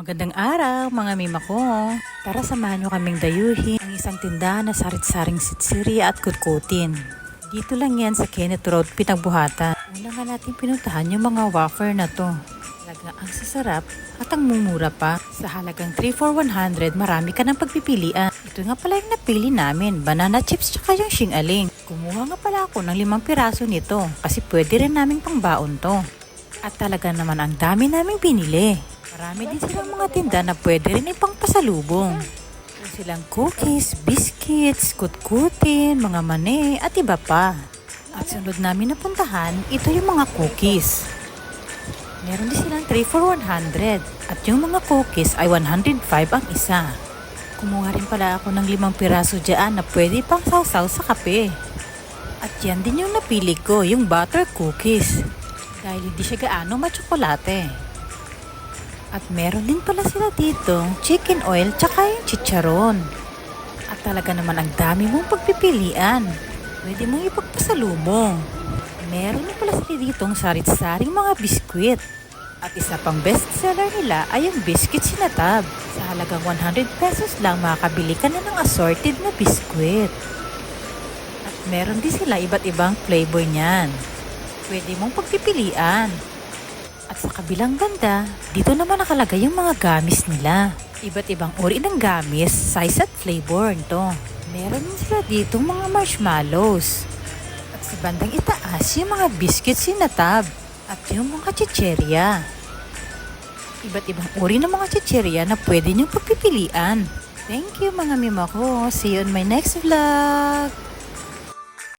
Magandang araw mga mima ko. Tara samahan nyo kaming dayuhin ang isang tindahan na sarit-saring sitsiri at kutkutin. Dito lang yan sa Kenneth Road, Pinagbuhatan. Una nga natin pinuntahan yung mga wafer na to. Talaga ang sasarap at ang mumura pa. Sa halagang 3 for 100, marami ka ng pagpipilian. Ito nga pala yung napili namin, banana chips tsaka yung shingaling. Kumuha nga pala ako ng limang piraso nito kasi pwede rin naming pangbaon to. At talaga naman ang dami naming binili. Marami din silang mga tinda na pwede rin ipang pasalubong. Meron silang cookies, biscuits, kutkutin, mga mani, at iba pa. At sunod namin napuntahan, ito yung mga cookies. Meron din silang 3 for 100 at yung mga cookies ay 105 ang isa. Kumuha rin pala ako ng limang piraso dyan na pwede pang sausaw sa kape. At yan din yung napili ko, yung butter cookies. Dahil hindi siya gaano matsokolate. At meron din pala sila dito, chicken oil tsaka yung chicharon. At talaga naman ang dami mong pagpipilian. Pwede mong ipagpasalubong. Meron din pala sila ditong sarit-saring mga biskwit. At isa pang bestseller nila ay yung biscuit sinatab. Sa halagang 100 pesos lang makakabili ka na ng assorted na biskwit. At meron din sila iba't ibang flavor niyan. Pwede mong pagpipilian. At sa kabilang banda, dito naman nakalagay yung mga gamis nila. Iba't ibang uri ng gamis, size at flavor to. Meron din sila dito mga marshmallows. At sa bandang itaas, yung mga biscuits sinatab. At yung mga chicherya. Iba't ibang uri ng mga chicherya na pwede niyong pagpipilian. Thank you mga mima ko. See you on my next vlog.